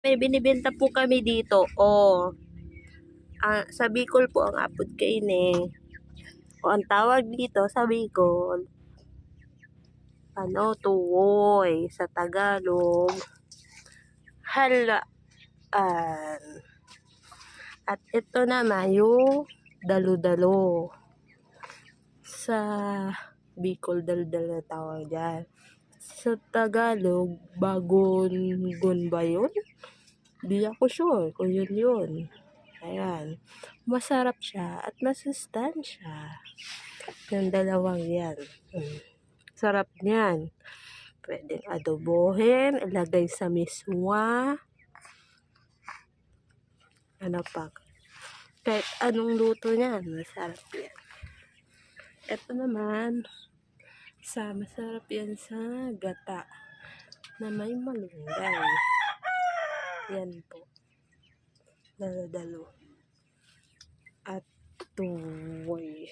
May binibenta po kami dito. O, ah, sa Bicol po ang apod kaine. O, ang tawag dito sa Bicol, ano, tuwoy. Sa Tagalog, halaan. At ito naman yung dalo-dalo. Sa Bicol, dal-dal na tawag dyan. Sa Tagalog, bagon-gon ba yun? Di ako sure kung yun yun. Ayan. Masarap siya at masustansya. Yung dalawang yan. Mm. Sarap niyan. Pwedeng adobohin, ilagay sa miswa. Ano pa? Kahit anong luto niyan, masarap yan. Ito naman, sa masarap yan sa gata na may malunggay. Yan po. Dalo-dalo. At tuwoy.